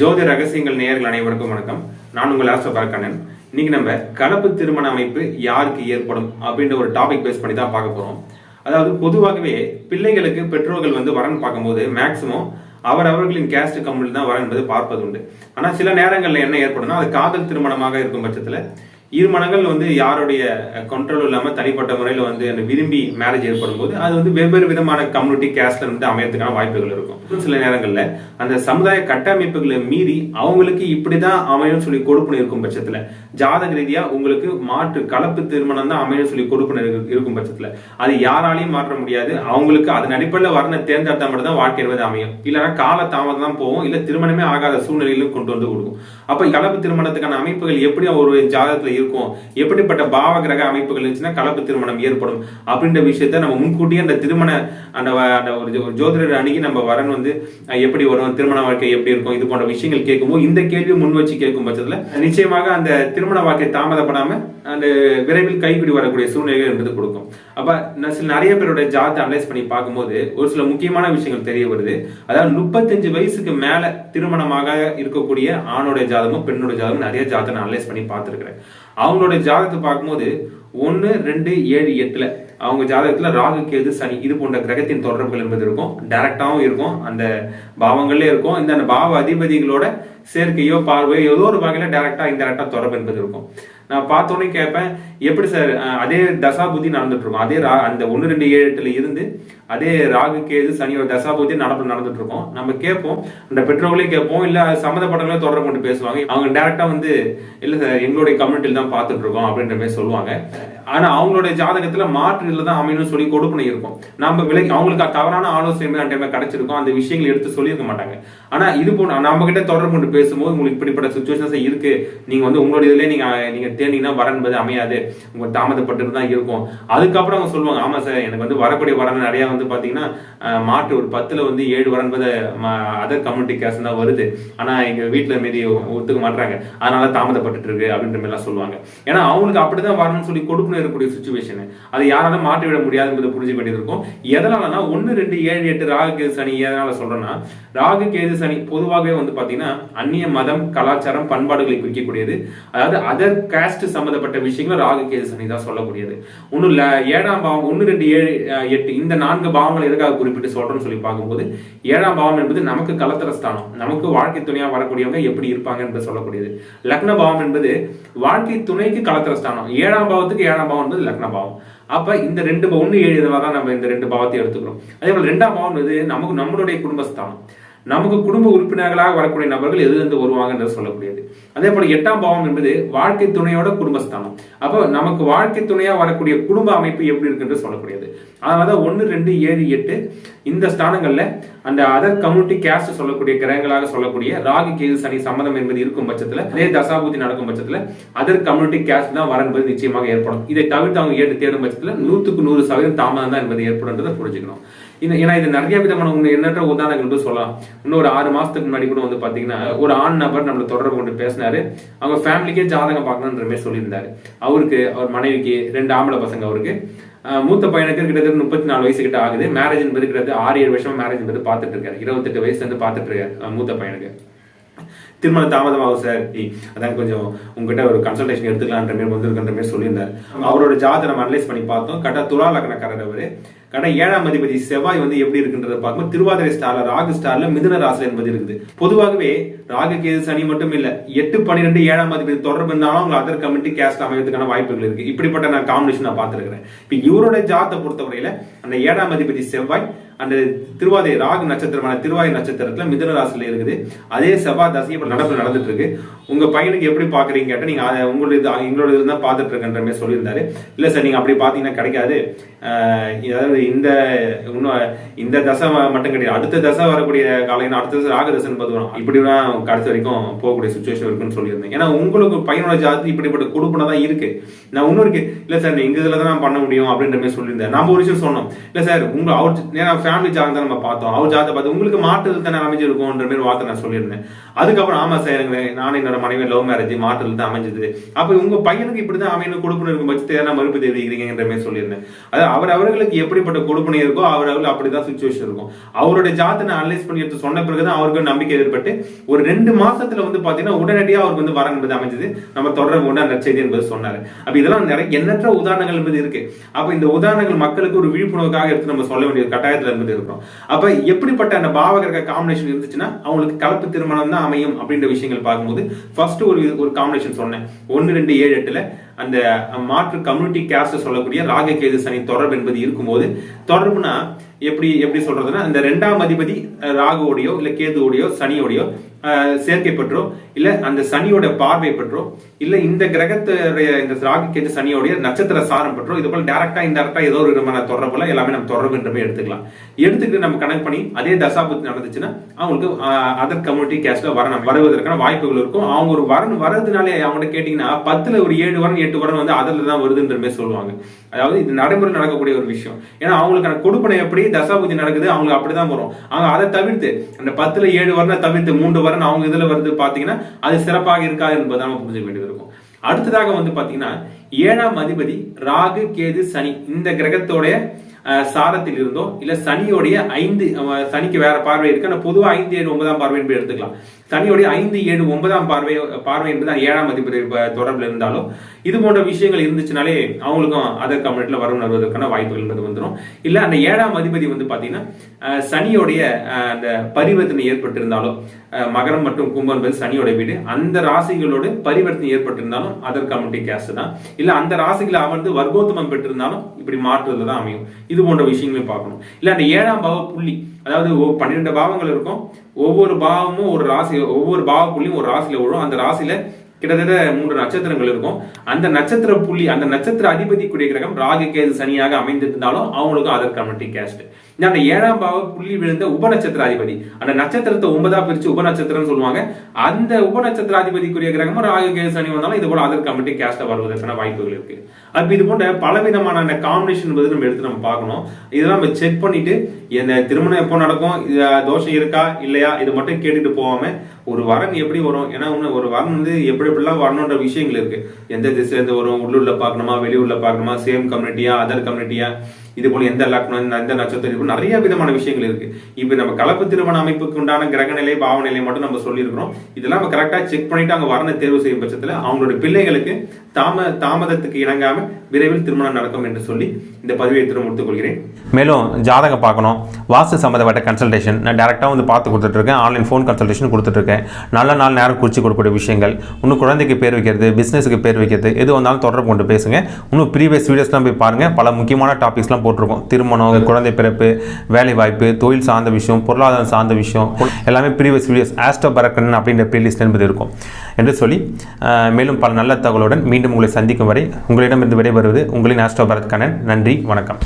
ஜோதி ரகசியங்கள் நேயர்கள் அனைவருக்கும் வணக்கம். நான் உங்கள் ஆஸ்ட்ரோ பரக்கண்ணன். இன்னைக்கு நம்ம கலப்பு திருமண அமைப்பு யாருக்கு ஏற்படும் அப்படின்ற ஒரு டாபிக் பேஸ் பண்ணி தான் பார்க்க போறோம். அதாவது பொதுவாகவே பிள்ளைகளுக்கு பெற்றோர்கள் வந்து வரன் பார்க்கும்போது மேக்சிமம் அவர் அவர்களின் கேஸ்ட் கம்பெனி தான் வரன் என்பது பார்ப்பது உண்டு ஆனா சில நேரங்களில் என்ன ஏற்படும்னா அது காதல் திருமணமாக இருக்கும் பட்சத்தில் இரு மனங்கள் வந்து யாருடைய கண்ட்ரோல் இல்லாம தனிப்பட்ட முறையில் வந்து அந்த விரும்பி மேரேஜ் ஏற்படும் போது அது வந்து வெவ்வேறு விதமான கம்யூனிட்டி கேஸ்ட்ல வந்து அமையறதுக்கான வாய்ப்புகள் இருக்கும். சில நேரங்கள்ல அந்த சமுதாய கட்டமைப்புகளை மீறி அவங்களுக்கு இப்படிதான் அமையும் சொல்லி கொடுப்புன்னு இருக்கும் பட்சத்துல ஜாதக ரீதியா உங்களுக்கு மாற்று கலப்பு திருமணம் தான் அமையும் சொல்லி கொடுப்புன்னு இருக்கும் பட்சத்துல அது யாராலையும் மாற்ற முடியாது. அவங்களுக்கு அதன் அடிப்படையில் வரண தேர்ந்தெடுத்தா மட்டும் தான் வாழ்க்கை என்பது அமையும். இல்லைன்னா கால தாமதம் தான் போகும் இல்ல திருமணமே ஆகாத சூழ்நிலையிலும் கொண்டு வந்து கொடுக்கும். அப்ப கலப்பு திருமணத்துக்கான அமைப்புகள் எப்படி ஒரு ஜாதகத்துல இருக்கும். எப்படிப்பட்ட பாவ கிரக அமைப்புகள் இருந்துச்சுன்னா கலப்பு திருமணம் ஏற்படும் அப்படின்ற விஷயத்த நம்ம முன்கூட்டியே அந்த திருமண அந்த அந்த ஒரு ஜோதிடர் அணுகி நம்ம வரன் வந்து எப்படி வரும் திருமண வாழ்க்கை எப்படி இருக்கும் இது போன்ற விஷயங்கள் கேட்கும்போது இந்த கேள்வி முன் வச்சு கேட்கும் பட்சத்தில் நிச்சயமாக அந்த திருமண வாழ்க்கை தாமதப்படாம அந்த விரைவில் கைப்பிடி வரக்கூடிய சூழ்நிலைகள் என்பது கொடுக்கும். அப்ப நான் சில நிறைய பேரோட ஜாதத்தை அனலைஸ் பண்ணி பார்க்கும்போது ஒரு சில முக்கியமான விஷயங்கள் தெரிய வருது. அதாவது முப்பத்தஞ்சு வயசுக்கு மேல திருமணமாக இருக்கக்கூடிய ஆணோட ஜாதமும் பெண்ணோட ஜாதமும் நிறைய ஜாதத்தை நான் அனலைஸ் பண்ணி பார்த்துருக்கிறேன். அவங்களோட ஜாதகத்தை பார்க்கும்போது ஒன்று ரெண்டு ஏழு எட்டில் அவங்க ஜாதகத்தில் ராகு கேது சனி இது போன்ற கிரகத்தின் தொடர்புகள் என்பது இருக்கும். டைரக்டாகவும் இருக்கும். அந்த பாவங்களே இருக்கும். இந்த பாவ அதிபதிகளோட சேர்க்கையோ பார்வையோ ஏதோ ஒரு வகையில் டைரக்டா இன்டெரக்டாக தொடர்பு என்பது இருக்கும். நான் பார்த்தோன்னே கேட்பேன் எப்படி சார் அதே தசாபுத்தி நடந்துட்டு இருக்கும் அதே ரா- அந்த ஒன்று ரெண்டு ஏழு எட்டுல இருந்து அதே ராகு கேது சனியோட தசாபுத்தி நடப்பு நடந்துட்டு இருக்கோம் நம்ம கேட்போம். அந்த பெற்றோர்களே கேட்போம். இல்லை சம்மந்தப்பட்டவங்களே தொடர்பு கொண்டு பேசுவாங்க. அவங்க டேரக்டா வந்து இல்லை சார் எங்களுடைய கம்யூனிட்டியில் தான் பார்த்துட்டு இருக்கோம் அப்படின்ற மாதிரி சொல்லுவாங்க. ஆனா அவங்களுடைய ஜாதகத்துல மாற்று இல்லை தான் அமையணும்னு சொல்லி கொடுப்பனை இருக்கும். நம்ம விலை அவங்களுக்கு தவறான ஆலோசனை அந்த டைமில் கிடைச்சிருக்கும். அந்த விஷயங்களை எடுத்து சொல்லியிருக்க மாட்டாங்க. ஆனா இது போன நம்ம கிட்ட தொடர்பு கொண்டு பேசும்போது உங்களுக்கு இப்படிப்பட்ட சுச்சுவேஷன்ஸ் இருக்கு. நீங்க வந்து உங்களுடைய இதுல நீங்க நீங்க தேடினீங்கன்னா வரன் என்பது அமையாது. உங்க தாமதப்பட்டு தான் இருக்கும். அதுக்கப்புறம் அவங்க சொல்லுவாங்க ஆமா சார் எனக்கு வந்து வரக்கூடிய வரன் நிறையா வந்து பாத்தீங்கன்னா மாட்டு மாற்று ஒரு பத்துல வந்து ஏழு வரன்பது அதர் கம்யூனிட்டி கேஸ் தான் வருது. ஆனா எங்க வீட்டில் மீதி ஒத்துக்க மாட்டுறாங்க அதனால தாமதப்பட்டு இருக்கு அப்படின்ற மாதிரிலாம் சொல்லுவாங்க. ஏன்னா அவங்களுக்கு அப்படிதான் வரணும்னு சொல்லி கொடுக்கணும் இருக்கக்கூடிய சுச்சுவேஷன் அதை யாராலும் மாற்றி விட முடியாது என்பதை புரிஞ்சுக்க வேண்டியது இருக்கும். எதனாலனா ஒன்னு ரெண்டு ஏழு எட்டு ராகு கேது சனி எதனால சொல்கிறேன்னா ராகு கேது சனி பொதுவாகவே வந்து பாத்தீங்கன்னா அந்நிய மதம் கலாச்சாரம் பண்பாடுகளை குறிக்கக்கூடியது. அதாவது அதர் கேஸ்ட் சம்மந்தப்பட்ட விஷயங்கள் ராகு கேது சனி தான் சொல்லக்கூடியது. ஒன்றும் இல்லை ஏழாம் பாவம் ஒன்று ரெண்டு ஏழு எட்டு இந்த நான்கு பாவங்கள் எதுக்காக குறிப்பிட்டு சொல்றோம்னு சொல்லி பார்க்கும்போது ஏழாம் பாவம் என்பது நமக்கு கலத்தர ஸ்தானம். நமக்கு வாழ்க்கை துணையாக வரக்கூடியவங்க எப்படி இருப்பாங்க என்று சொல்லக்கூடியது. லக்ன பாவம் என்பது வாழ்க்கை துணைக்கு கலத்தர ஸ்தானம். ஏழாம் பாவத்துக்கு ஏழாம் பாவம் என்பது லக்ன பாவம். அப்போ இந்த ரெண்டு ஒன்று ஏழு இதுல தான் நம்ம இந்த ரெண்டு பாவத்தை எடுத்துக்கிறோம். அதே போல் ரெண்டாம் பாவம் என்பது நமக்கு நம்மளுடைய குடும்பஸ்தானம். நமக்கு குடும்ப உறுப்பினர்களாக வரக்கூடிய நபர்கள் எது இருந்து வருவாங்கன்றது சொல்லக்கூடியது. அதே போல எட்டாம் பாவம் என்பது வாழ்க்கை துணையோட குடும்பஸ்தானம். அப்போ நமக்கு வாழ்க்கை துணையா வரக்கூடிய குடும்ப அமைப்பு எப்படி இருக்குன்றது சொல்லக்கூடியது. அதனால ஒன்று ரெண்டு ஏழு எட்டு இந்த ஸ்தானங்கள்ல அந்த அதர் கம்யூனிட்டி கேஸ்ட் சொல்லக்கூடிய கிரகங்களாக சொல்லக்கூடிய ராகு கேது சனி சம்மதம் என்பது இருக்கும் பட்சத்தில் அதே தசாபூதி நடக்கும் பட்சத்தில் அதர் கம்யூனிட்டி கேஸ்ட் தான் வர என்பது நிச்சயமாக ஏற்படும். இதை தவிர்த்து அவங்க ஏற்று தேடும் பட்சத்தில் நூற்றுக்கு நூறு சதவீதம் தாமதம் தான் என்பது ஏற்படுன்றதை புரிஞ்சுக்கணும். ஏன்னா இது நிறைய விதமான உங்க எண்ணற்ற உதாரணங்கள் வந்து சொல்லலாம். இன்னும் ஒரு ஆறு மாசத்துக்கு முன்னாடி கூட வந்து பாத்தீங்கன்னா ஒரு ஆண் நபர் நம்மள தொடர்பு கொண்டு பேசினாரு. அவங்க ஃபேமிலிக்கே ஜாதகம் பார்க்கணுன்ற மாதிரி சொல்லியிருந்தாரு. அவருக்கு அவர் மனைவிக்கு ரெண்டு ஆம்பளை பசங்க அவருக்கு. மூத்த பையனுக்கு கிட்டத்தட்ட முப்பத்தி நாலு வயசு கிட்ட ஆகுது. மேரேஜ் என்பது கிட்டத்தட்ட ஆறு ஏழு வருஷமா மேரேஜ் என்பது பார்த்துட்டு இருக்காரு. இருபத்தெட்டு வயசுல இருந்து பார்த்துட்டு இருக்காரு மூத்த பையனுக்கு. திருமணம் தாமதமாகும் சார் அதான் கொஞ்சம் உங்ககிட்ட ஒரு கன்சல்டேஷன் எடுத்துக்கலான்ற மாதிரி வந்திருக்கின்ற மாதிரி சொல்லியிருந்தார். அவரோட ஜாதகம் நம்ம அனலைஸ் பண்ணி பார்த்தோம். கரெக்டாக துலா லக்னக்காரர் அவரு. கரெக்டாக ஏழாம் அதிபதி செவ்வாய் வந்து எப்படி இருக்குன்றத பார்க்கும்போது திருவாதிரை ஸ்டார்ல ராகு ஸ்டார்ல மிதுன ராசி என்பது இருக்குது. பொதுவாகவே ராகு கேது சனி மட்டும் இல்ல எட்டு பன்னிரெண்டு ஏழாம் அதிபதி தொடர்பு இருந்தாலும் அவங்க அதர் கமிட்டி கேஸ்ட் அமைவதற்கான வாய்ப்புகள் இருக்கு. இப்படிப்பட்ட நான் காம்பினேஷன் நான் பார்த்திருக்கிறேன். இப்போ இவரோட ஜாதத்தை பொறுத்தவரையில அந்த ஏழாம் அதிபதி செவ்வாய் அந்த திருவாதிரை ராகு நட்சத்திரமான திருவாய் நட்சத்திரத்துல மிதன ராசியில இருக்குது. அதே செவ்வாய் தசை இப்ப நடப்பு நடந்துட்டு இருக்கு உங்க பையனுக்கு எப்படி பாக்குறீங்க கேட்டா நீங்க அதை இது- எங்களோட இருந்தா பாத்துட்டு இருக்கன்ற மாதிரி சொல்லியிருந்தாரு. இல்ல சார் நீங்க அப்படி பாத்தீங்கன்னா கிடைக்காது. அதாவது இந்த இன்னும் இந்த தசை மட்டும் கிடையாது. அடுத்த தசை வரக்கூடிய காலையில் அடுத்த தசை ராக தசை என்பது வரும். இப்படி தான் கடைசி வரைக்கும் போகக்கூடிய சுச்சுவேஷன் இருக்குன்னு சொல்லியிருந்தேன். ஏன்னா உங்களுக்கு பையனோட ஜாதி இப்படிப்பட்ட கொடுப்பனை தான் இருக்கு. நான் இன்னொரு இல்ல சார் எங்க இதுல தான் நான் பண்ண முடியும் அப்படின்ற மாதிரி சொல்லியிருந்தேன். நம்ம ஒரு விஷயம் சொன்னோம். இல்ல சார் உங்க அவர் ஃபேமிலி ஜாதகம் தான் நம்ம பார்த்தோம். அவர் ஜாதகம் பார்த்து உங்களுக்கு மாற்றுதல் தானே அமைஞ்சிருக்கும்ன்ற மாதிரி வார்த்தை நான் சொல்லியிருந்தேன். அதுக்கப்புறம் ஆமா சார் நானும் என்னோட மனைவி லவ் மேரேஜ் மாற்றுதல் தான் அமைஞ்சது. அப்போ உங்க பையனுக்கு இப்படி தான் அமையணும் கொடுப்பனை இருக்கும் பட்சத்தை என்ன மறுப்பு தெரிவிக்கிறீங்கன்ற மாதிரி சொல்லியிருந்தேன். அதாவது அவர் அவர்களுக்கு எப்படிப்பட்ட கொடுப்பனை இருக்கோ அவர் அவர்கள் அப்படிதான் சுச்சுவேஷன் இருக்கும். அவருடைய ஜாதனை அனலைஸ் பண்ணி எடுத்து சொன்ன பிறகுதான் அவருக்கு நம்பிக்கை ஏற்பட்டு ஒரு ரெண்டு மாசத்துல வந்து பாத்தீங்கன்னா உடனடியாக அவருக்கு வந்து வரன் என்பது அமைஞ்சது. நம்ம தொடர்பு கொண்டு அந்த செய்தி என்பது சொன்னாரு. அப்ப இதெல்லாம் நிறைய எண்ணற்ற உதாரணங்கள் என்பது இருக்கு. அப்ப இந்த உதாரணங்கள் மக்களுக்கு ஒரு விழிப்புணர்வுக்காக எடுத்து நம்ம சொல்ல வேண்டிய கட்டாயத்துல மாதிரி இருக்கிறோம். அப்ப எப்படிப்பட்ட அந்த பாவகரக காம்பினேஷன் இருந்துச்சுன்னா அவங்களுக்கு கலப்பு திருமணம் தான் அமையும் அப்படின்ற விஷயங்கள் பார்க்கும்போது ஃபர்ஸ்ட் ஒரு ஒரு காம்பினேஷன் சொன்னேன். ஒன்னு ரெண்டு ஏழு எட்டுல அந்த மாற்று கம்யூனிட்டி கேஸ்ட் சொல்லக்கூடிய ராக கேது சனி தொடர்பு என்பது இருக்கும்போது தொடர்புனா எப்படி எப்படி சொல்றதுன்னா இந்த ரெண்டாம் அதிபதி ராகுவோடையோ இல்ல கேதுவோடையோ சனியோடையோ சேர்க்கை பெற்றோ இல்ல அந்த சனியோட பார்வை பெற்றோ இல்ல இந்த கிரகத்துடைய இந்த ராகு கேது சனியோடைய நட்சத்திர சாரம் பற்றோ இது போல டேரக்டா இன்டெரக்டா ஏதோ ஒரு விதமான தொடர்புல எல்லாமே நம்ம தொடர்புன்ற மாதிரி எடுத்துக்கலாம். எடுத்துக்கிட்டு நம்ம கனெக்ட் பண்ணி அதே தசாபுத்தி நடந்துச்சுன்னா அவங்களுக்கு அதர் கம்யூனிட்டி கேஸ்ட்ல வரணும் வருவதற்கான வாய்ப்புகள் இருக்கும். அவங்க ஒரு வரன் வரதுனாலே அவங்கள்ட்ட கேட்டீங்கன்னா பத்துல ஒரு ஏழு வரன் எட்டு வரன் வந்து அதில் தான் வருதுன்ற மாதிரி சொல்லுவாங்க. அதாவது இது நடைமுறை நடக்கக்கூடிய ஒரு விஷயம். ஏன்னா அவங்களுக்கான கொடுப்பனை எப்படி தசாபுத்தி நடக்குது அவங்களுக்கு அப்படிதான் வரும். அவங்க அதை தவிர்த்து அந்த பத்துல ஏழு வரனை தவிர்த்து மூன்று வரன் அவங்க இதுல வருது பாத்தீங்கன்னா அது சிறப்பாக இருக்காது என்பதை நம்ம புரிஞ்சுக்க வேண்டியது இருக்கும். அடுத்ததாக வந்து பாத்தீங்கன்னா ஏழாம் அதிபதி ராகு கேது சனி இந்த கிரகத்தோடைய சாரத்தில் இருந்தோ இல்ல சனியோடைய ஐந்து சனிக்கு வேற பார்வை இருக்கு. ஆனால் பொதுவாக ஐந்து ஏழு ஒன்பதாம் பார்வை என்று எடுத்துக்கலாம். சனியோடைய ஐந்து ஏழு ஒன்பதாம் பார்வை பார்வை என்பது ஏழாம் அதிபதி தொடர்பில் இருந்தாலும் இது போன்ற விஷயங்கள் இருந்துச்சுனாலே அவங்களுக்கும் அதர் கம்யூனிட்டியில் வரும் வருவதற்கான வாய்ப்புகள் என்பது வந்துடும் இல்ல அந்த ஏழாம் அதிபதி வந்து பாத்தீங்கன்னா சனியோடைய அந்த பரிவர்த்தனை ஏற்பட்டிருந்தாலும் மகரம் மற்றும் கும்பம் என்பது சனியோட வீடு. அந்த ராசிகளோடு பரிவர்த்தனை ஏற்பட்டிருந்தாலும் அதர் கம்யூனிட்டி கேஸ்ட் தான். இல்ல அந்த ராசிகளை அமர்ந்து வர்க்கோத்தமம் பெற்றிருந்தாலும் இப்படி மாற்றுறது தான் அமையும். இது போன்ற விஷயங்களையும் பார்க்கணும். இல்லை அந்த ஏழாம் பாவ புள்ளி அதாவது பன்னிரெண்டு பாவங்கள் இருக்கும். ஒவ்வொரு பாவமும் ஒரு ராசி ஒவ்வொரு பாவ புள்ளியும் ஒரு ராசியில் விழும். அந்த ராசியில கிட்டத்தட்ட மூன்று நட்சத்திரங்கள் இருக்கும். அந்த நட்சத்திர புள்ளி அந்த நட்சத்திர அதிபதி கூடிய கிரகம் ராகு கேது சனியாக அமைந்திருந்தாலும் அவங்களுக்கும் அதர் கம்யூனிட்டி கேஸ்ட் இந்த ஏழாம் பாவ புள்ளி விழுந்த உபநட்சத்திராதிபதி. அந்த நட்சத்திரத்தை ஒன்பதா பிரிச்சு உபநட்சத்திரம் சொல்லுவாங்க. அந்த உபநட்சத்திராதிபதிக்குரிய கிரகமும் ராகு கேது சனி வந்தாலும் இது போல அதர் கமிட்டி கேஸ்ட வருவதற்கான வாய்ப்புகள் இருக்கு. அப்ப இது போன்ற பலவிதமான அந்த காம்பினேஷன் நம்ம எடுத்து நம்ம பார்க்கணும். இதெல்லாம் நம்ம செக் பண்ணிட்டு இந்த திருமணம் எப்போ நடக்கும்? தோஷம் இருக்கா? இல்லையா? இது மட்டும் கேட்டுட்டு போகாம ஒரு வரன் எப்படி வரும்? ஏன்னா ஒரு வரன் வந்து எப்படி எப்படிலாம் வரணுன்ற விஷயங்கள் இருக்கு. எந்த திசையிலேருந்து வரும்? உள்ளுள்ள பார்க்கணுமா? வெளியூர்ல பார்க்கணுமா? சேம் கம்யூனிட்டியா அதர் கம்யூனிட்டியா இது போல எந்த லக்னம் எந்த நட்சத்திரம் நிறைய விதமான விஷயங்கள் இருக்கு. இப்ப நம்ம கலப்பு திருமண அமைப்புக்கு உண்டான கிரக நிலை மட்டும் நம்ம சொல்லியிருக்கிறோம். இதெல்லாம் நம்ம கரெக்டா செக் பண்ணிட்டு அங்க வரண தேர்வு செய்யும் பட்சத்துல அவங்களோட பிள்ளைகளுக்கு தாம தாமதத்துக்கு இணங்காம விரைவில் திருமணம் நடக்கும் என்று சொல்லி இந்த பதிவை திரும்ப முடித்துக் கொள்கிறேன். மேலும் ஜாதகம் பார்க்கணும். வாஸ்து சம்மந்தப்பட்ட கன்சல்டேஷன் நான் டேரெக்டாக வந்து பார்த்து கொடுத்துட்ருக்கேன். ஆன்லைன் ஃபோன் கன்சல்டேஷன் கொடுத்துட்ருக்கேன். நல்ல நாள் நேரம் குறித்து கொடுக்கக்கூடிய விஷயங்கள். இன்னும் குழந்தைக்கு பேர் வைக்கிறது பிஸ்னஸுக்கு பேர் வைக்கிறது எது வந்தாலும் தொடர்பு கொண்டு பேசுங்க. இன்னும் ப்ரீவியஸ் வீடியோஸ்லாம் போய் பாருங்கள் பல முக்கியமான டாபிக்ஸ்லாம் போட்டிருக்கோம். திருமணம் குழந்தை பிறப்பு வேலை வாய்ப்பு தொழில் சார்ந்த விஷயம் பொருளாதாரம் சார்ந்த விஷயம் எல்லாமே ப்ரீவியஸ் வீடியோஸ் ஆஸ்டோ பரக்கன் அப்படின்ற பிளேலிஸ்ட் என்பது இருக்கும். என்று சொல்லி மேலும் பல நல்ல தகவலுடன் மீண்டும் உங்களை சந்திக்கும் வரை உங்களிடமிருந்து விடைபெறுவது உங்களின் ஆஸ்டோ பரத்கண்ணன் நன்றி வணக்கம்.